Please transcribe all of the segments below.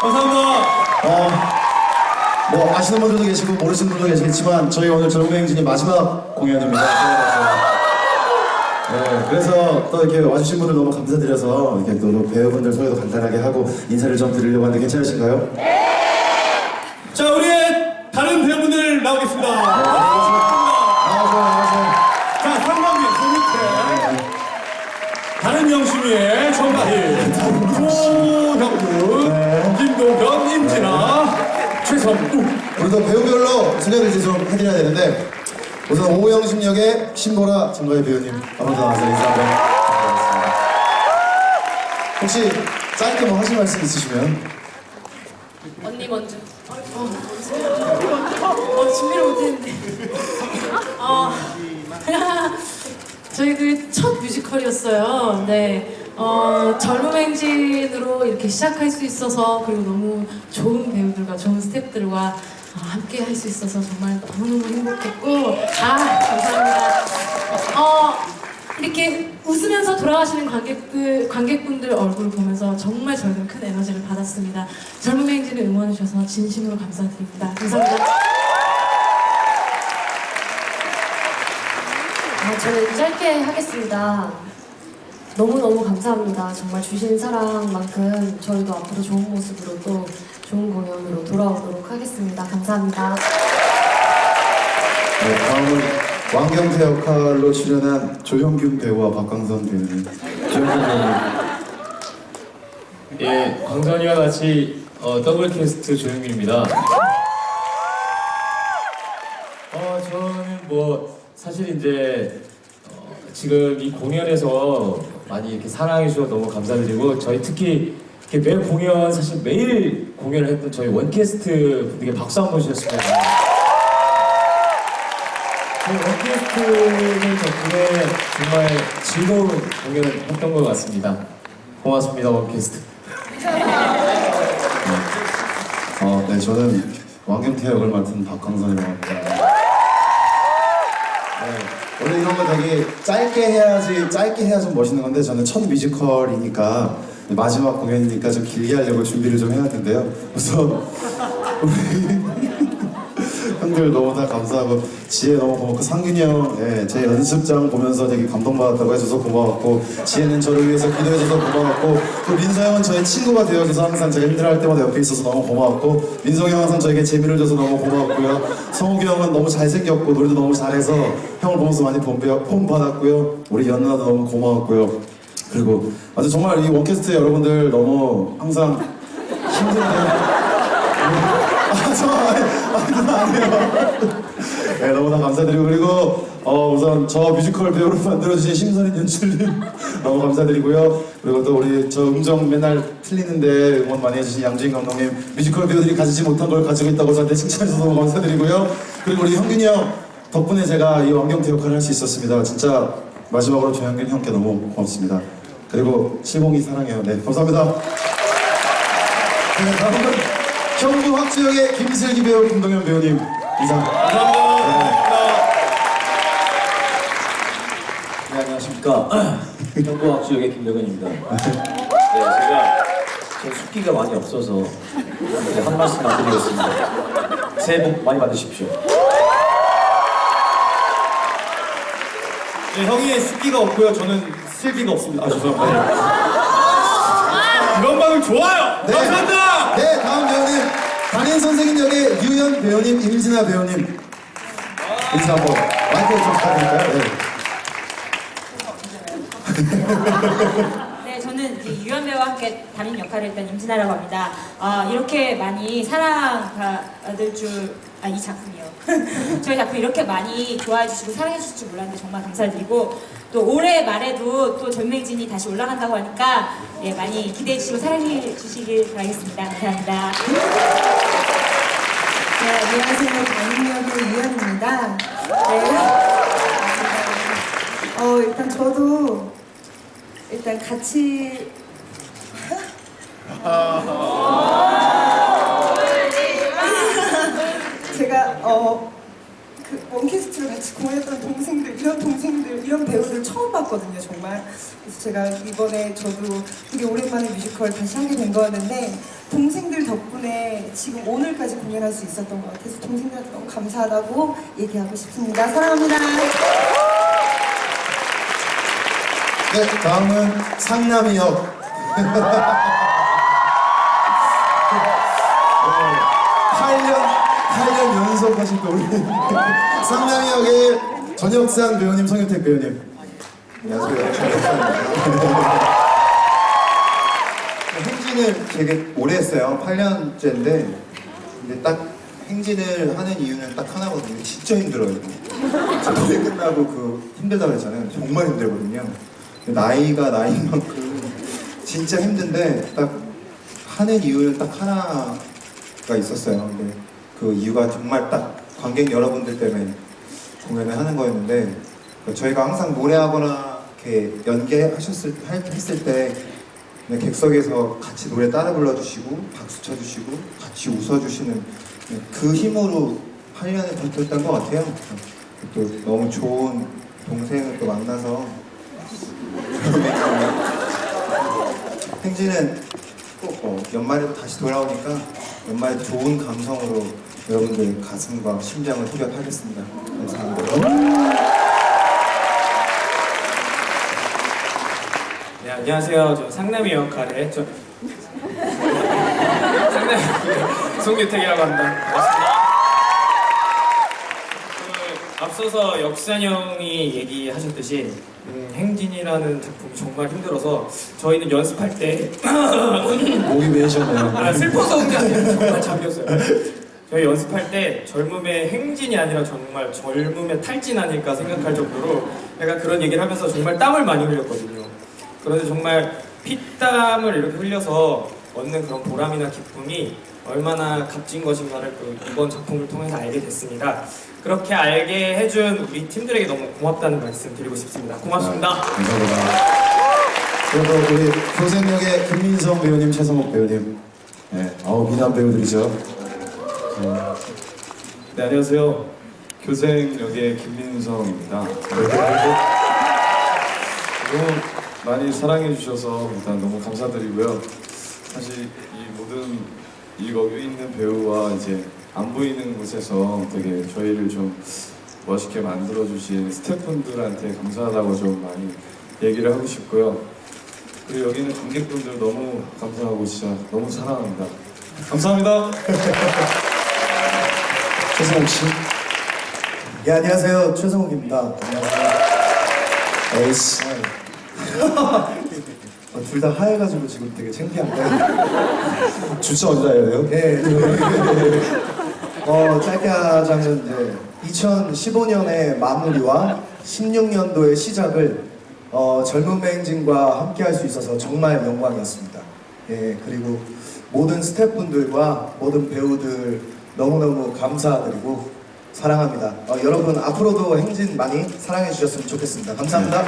감사합니다. 어, 뭐 아시는 분들도 계시고 모르시는 분들도 계시겠지만 저희 오늘 젊은행진이 마지막 공연입니다. 네, 그래서 또 이렇게 와주신 분들 너무 감사드려서 이렇게 또 배우분들 소개도 간단하게 하고 인사를 좀 드리려고 하는데 괜찮으신가요? 자, 우리의 다른 배우분들 나오겠습니다. 최성우. 우리도 배우별로 소개를 이제 좀 해드려야 되는데 우선 오영심 역의 신보라 정가희 배우님 더 나와서 인사 한번 부탁드리겠습니다. 혹시 짧게 뭐 하실 말씀 있으시면 언니 먼저. 어, 어 준비를 못했는데. 어, 저희 그 첫 뮤지컬이었어요. 네. 어, 젊음 행진으로 이렇게 시작할 수 있어서 그리고 너무 좋은 배우들과 좋은 스태프들과 어, 함께 할 수 있어서 정말 너무너무 행복했고 아 감사합니다. 어, 이렇게 웃으면서 돌아가시는 관객들, 관객분들 얼굴을 보면서 정말 저희는 큰 에너지를 받았습니다. 젊은 행진을 응원해 주셔서 진심으로 감사드립니다. 감사합니다. 아, 저는 짧게 하겠습니다. 너무너무 감사합니다. 정말 주신 사랑만큼 저희도 앞으로 좋은 모습으로 또 좋은 공연으로 돌아오도록 하겠습니다. 감사합니다. 네, 다음은 왕경태 역할로 출연한 조형균 배우와 박광선 배우님 조형균 배우님 예, 광선이와 같이 어, 더블 캐스트 조영민입니다. 어, 저는 뭐 사실 이제 어, 지금 이 공연에서 많이 이렇게 사랑해 주셔서 너무 감사드리고 저희 특히 이렇게 매 공연 사실 매일 공연을 했던 저희 원캐스트 분들께 박수 한번 주셨으면 저희 원캐스트는 덕분에 정말 즐거운 공연을 했던 것 같습니다. 고맙습니다 원캐스트. 어, 네, 저는 왕경태 역을 맡은 박광선이라고 합니다. 네, 원래 이런 거 되게 짧게 해야지, 짧게 해야 좀 멋있는 건데 저는 첫 뮤지컬이니까 마지막 공연이니까 좀 길게 하려고 준비를 좀 해야 텐데요. 우선 우리 형들 너무 다 감사하고 지혜 너무 고맙고 상균이 형, 예, 제 연습장 보면서 되게 감동받았다고 해줘서 고마웠고 지혜는 저를 위해서 기도해줘서 고마웠고 또 민서 형은 저의 친구가 되어줘서 항상 제가 힘들어할 때마다 옆에 있어서 너무 고마웠고 민성이 형 항상 저에게 재미를 줘서 너무 고마웠고요. 성욱이 형은 너무 잘생겼고 노래도 너무 잘해서 형을 보면서 많이 본, 본 받았고요. 우리 연나도 너무 고마웠고요. 그리고 아주 정말 이 원캐스트 여러분들 너무 항상 힘들게 아, 아니에요. 네, 너무 다 감사드리고 그리고 어, 우선 저 뮤지컬 배우로 만들어주신 심선인 연출님 너무 감사드리고요. 그리고 또 우리 저 음정 맨날 틀리는데 응원 많이 해주신 양주인 감독님 뮤지컬 배우들이 가지지 못한 걸 가지고 있다고 저한테 칭찬해주셔서 너무 감사드리고요. 그리고 우리 형균이 형 덕분에 제가 이 왕경태 역할을 할 수 있었습니다. 진짜 마지막으로 조현균 형께 너무 고맙습니다. 그리고 실봉이 사랑해요. 네, 감사합니다. 네, 다음은 경주 확주역의 김슬기 배우, 김동현 배우님 인사. 감사합니다. 네, 안녕하십니까. 경부학주역의 김덕은입니다. 네, 제가 제 숫기가 많이 없어서 네, 한 말씀 드리겠습니다. 새해 복 많이 받으십시오. 네, 형이 숫기가 없고요. 저는 슬기가 없습니다. 아, 죄송합니다. 이런 반응 좋아요. 네. 감사합니다. 네, 다음 배우님 담임 선생님 역의 유현 배우님, 임진아 배우님 인사 한번 마이크 좀 부탁드릴까요? 네. 네, 저는 이 유연 배우와 함께 담임 역할을 했던 임진아라고 합니다. 아, 이렇게 많이 사랑받을 줄, 아, 이 작품이요. 저희 작품 이렇게 많이 좋아해 주시고 사랑해 주실 줄 몰랐는데 정말 감사드리고 또 올해 말에도 또 전맹진이 다시 올라간다고 하니까 예, 많이 기대해 주시고 사랑해 주시길 바라겠습니다. 감사합니다. 네, 안녕하세요. 강민역의 유연입니다. 네. 어, 일단 저도 일단 같이 제가 어, 그 원캐스트를 같이 공연했던 동생들, 이런 동생들, 이런 배우들 처음 봤거든요, 정말. 그래서 제가 이번에 저도 되게 오랜만에 뮤지컬 다시 하게 된 거였는데 동생들 덕분에 지금 오늘까지 공연할 수 있었던 것 같아서 동생들한테 너무 감사하다고 얘기하고 싶습니다. 사랑합니다. 네, 다음은 상남이역. 8년, 8년 연속 하실 또 우리 상남이 역의 전혁산 배우님, 성유택 배우님. 안녕하세요. 전혁산입니다. 행진을 되게 오래 했어요. 8년째인데 근데 딱 행진을 하는 이유는 딱 하나거든요. 진짜 힘들어요. 저 노래 끝나고 그 힘들다고 했잖아요. 정말 힘들거든요. 나이가 나이인 만큼 진짜 힘든데 딱 하는 이유는 딱 하나가 있었어요. 근데 그 이유가 정말 딱 관객 여러분들 때문에 공연을 하는 거였는데 저희가 항상 노래하거나 이렇게 연기하셨을 할- 했을 때 네, 객석에서 같이 노래 따라 불러주시고 박수 쳐주시고 같이 웃어주시는 네, 그 힘으로 8년을 버텼던 것 같아요. 또 너무 좋은 동생을 또 만나서 행진은 꼭 어, 연말에도 다시 돌아오니까 연말에 좋은 감성으로 여러분들 가슴과 심장을 후벼파겠습니다. 감사합니다. 네, 안녕하세요. 저 상남이 역할의 저 상남이 송유택이라고 합니다. 앞서서 역산 형이 얘기하셨듯이 음, 행진이라는 작품이 정말 힘들어서 저희는 연습할 때 목이 메이셨네요. 아, 슬퍼서 그게 아니라 정말 잠겼어요. 저희 연습할 때 젊음의 행진이 아니라 정말 젊음의 탈진 아닐까 생각할 정도로 약간 그런 얘기를 하면서 정말 땀을 많이 흘렸거든요. 그런데 정말 피땀을 이렇게 흘려서 얻는 그런 보람이나 기쁨이 얼마나 값진 것인가를 또 이번 작품을 통해서 알게 됐습니다. 그렇게 알게 해준 우리 팀들에게 너무 고맙다는 말씀 드리고 싶습니다. 고맙습니다. 감사합니다. 그리고 우리 교생역의 김민성 배우님, 최성욱 배우님. 네, 어우 미남 배우들이죠. 네, 안녕하세요. 교생 역의 김민성입니다. 너무 많이 사랑해 주셔서 일단 너무 감사드리고요. 사실 이 모든 이 여기 있는 배우와 이제 안 보이는 곳에서 되게 저희를 좀 멋있게 만들어 주신 스태프분들한테 감사하다고 좀 많이 얘기를 하고 싶고요. 그리고 여기 있는 관객분들 너무 감사하고 진짜 너무 사랑합니다. 감사합니다. 최성욱 씨. 예 안녕하세요 최성욱입니다. 안녕하세요. 에이씨. 어, 둘다 하얘가지고 지금 되게 창피한데. 주차 어디다 해야 돼요? 네. 어, 짧게 하자면 이제 2015년의 마무리와 16년도의 시작을 어, 젊은 행진과 함께 할 수 있어서 정말 영광이었습니다. 예, 그리고 모든 스태프분들과 모든 배우들 너무너무 감사드리고 사랑합니다. 어, 여러분 앞으로도 행진 많이 사랑해 주셨으면 좋겠습니다. 감사합니다. 아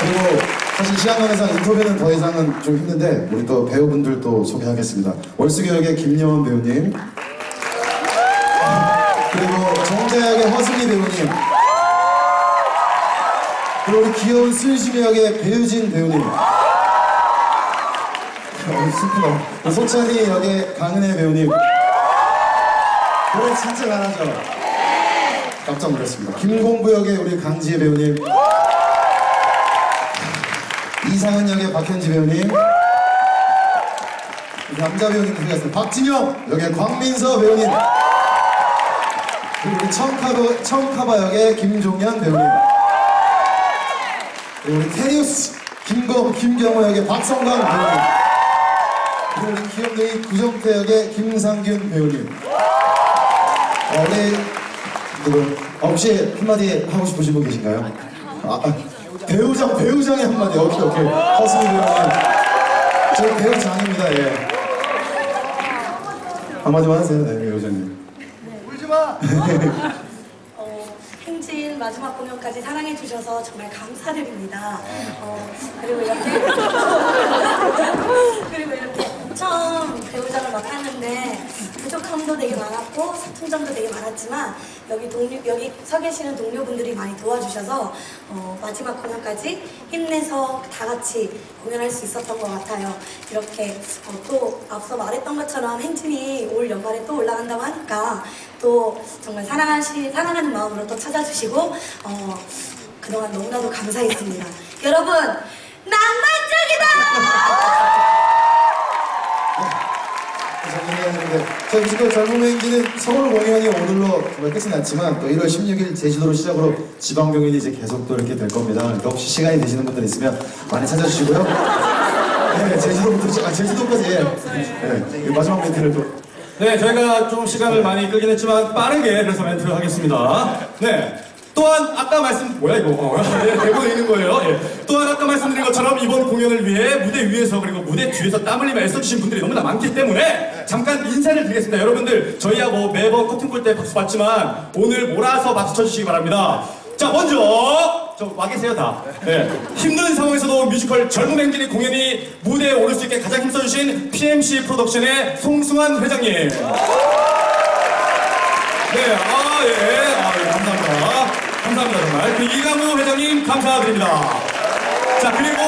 그리고 사실 시간 관계상 인터뷰는 더 이상은 좀 힘든데 우리 또 배우분들 또 소개하겠습니다. 월수교 역의 김여원 배우님 그리고 정자 역의 허승희 배우님 그리고 우리 귀여운 슬심이 역의 배우진 배우님 어, 슬프다. 소찬이 역의 강은혜 배우님 노래 진짜 잘하죠? 깜짝 놀랐습니다. 김공부 역의 우리 강지혜 배우님 이상은 역의 박현지 배우님. 남자 배우님 소개하겠습니다. 박진영 역의 광민서 배우님. 그리고 우리 청카바, 청카바 역의 김종현 배우님. 그리고 우리 테리우스 김거, 김경호 역의 박성광 배우님. 그리고 우리 귀염둥이 구정태 역의 김상균 배우님. 어, 우리 누구 혹시 한마디 하고 싶으신 분 계신가요? 아, 아, 배우장 배우장의 한마디. 오케이 오케이. 허승희 배우님 저 배우장입니다 예. 한마디만 하세요 네 배우장님. 어, 행진 마지막 공연까지 사랑해 주셔서 정말 감사드립니다. 어, 그리고 이렇게 그리고 이렇게 처음 배우자를 맡았는데 부족함도 되게 점도 되게 많았지만 여기 동료 여기 서 계시는 동료분들이 많이 도와주셔서 어, 마지막 공연까지 힘내서 다 같이 공연할 수 있었던 것 같아요. 이렇게 어, 또 앞서 말했던 것처럼 행진이 올 연말에 또 올라간다고 하니까 또 정말 사랑하시 사랑하는 마음으로 또 찾아주시고 어, 그동안 너무나도 감사했습니다. 여러분 낭만적이다! 정리해야되는데 저희 뮤지컬 젊은 행기는 서울 공연이 오늘로 정말 끝이 났지만 또 1월 16일 제주도를 시작으로 지방 공연이 이제 계속 또 이렇게 될 겁니다. 그러니까 혹시 시간이 되시는 분들 있으면 많이 찾아주시고요. 네, 제주도부터 아, 제주도까지 예. 네, 이 마지막 멘트를 또 네, 저희가 좀 시간을 많이 끌긴 했지만 빠르게 그래서 멘트를 하겠습니다. 네. 또한 아까 말씀 뭐야 이거 어, 네, 대본에 있는 거예요. 예. 또한 아까 말씀드린 것처럼 이번 공연을 위해 무대 위에서 그리고 무대 뒤에서 땀 흘리며 애써주신 분들이 너무나 많기 때문에 잠깐 인사를 드리겠습니다. 여러분들 저희야 뭐 매번 커튼 콜 때 박수 받지만 오늘 몰아서 박수 쳐주시기 바랍니다. 자 먼저 저 와 계세요 다. 네. 힘든 상황에서도 뮤지컬 젊은 행진이 공연이 무대에 오를 수 있게 가장 힘써주신 PMC 프로덕션의 송승환 회장님. 네, 아, 예, 아, 예, 감사합니다. 감사합니다, 정말. 그 이강우 회장님, 감사드립니다. 자, 그리고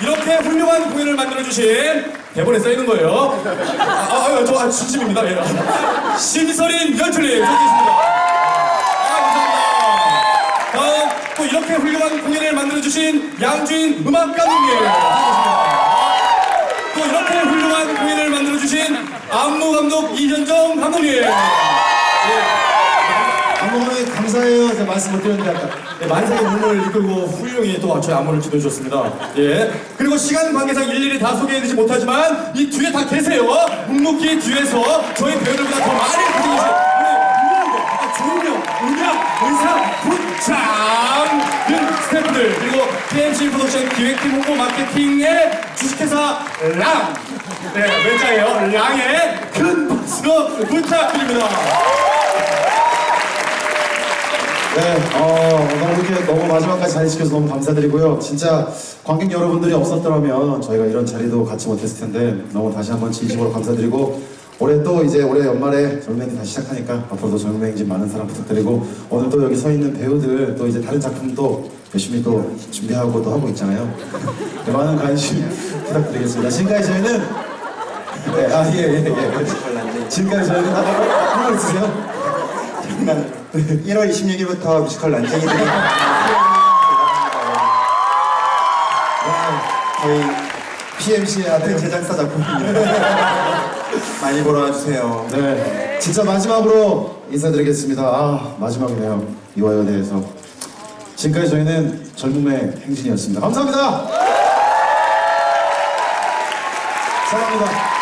이렇게 훌륭한 공연을 만들어 주신 대본에 써있는 거예요. 아, 아, 아, 저, 아, 진심입니다. 예. 심서린 연출님, 저기 있습니다. 아, 감사합니다. 다음, 또 이렇게 훌륭한 공연을 만들어 주신 양주인 음악감독님. 저기 계십니다. 또 이렇게 훌륭한 공연을 만들어 주신 안무 감독 이현정 감독님. 안무감에 감사해요. 제가 말씀 못 드렸는데 아까 네, 만세의 눈물 이끌고 훌륭히 또 저희 안무를 지도해 주셨습니다. 예. 그리고 시간 관계상 일일이 다 소개해드리지 못하지만 이 뒤에 다 계세요. 묵묵히 뒤에서 저희 배우들보다 더 많이 아, 조명, 음악, 의상, 분장 등 스태프들 그리고 PMC 프로덕션 기획팀 홍보 마케팅의 주식회사 랑 네, 외자예요. 랑의 큰 박수 부탁드립니다. 네, 어, 너무 이렇게 너무 마지막까지 자리 지켜서 너무 감사드리고요. 진짜 관객 여러분들이 없었더라면 저희가 이런 자리도 갖지 못했을 텐데 너무 다시 한번 진심으로 감사드리고 올해 또 이제 올해 연말에 젊은이 다시 시작하니까 앞으로도 젊은이집 많은 사랑 부탁드리고 오늘 또 여기 서 있는 배우들 또 이제 다른 작품도 열심히 또 준비하고 또 하고 있잖아요. 네, 많은 관심 부탁드리겠습니다. 지금까지 저희는 네, 아, 예, 예, 예. 지금까지 저희는 아, 한번 있으세요? 1월 26일부터 뮤지컬 난쟁이들이 네, 저희 PMC의 아들 제작사 작품입니다. 많이 보러 와주세요. 네, 진짜 마지막으로 인사드리겠습니다. 아, 마지막이네요. 이화여대에서. 지금까지 저희는 젊음의 행진이었습니다. 감사합니다. 사랑합니다.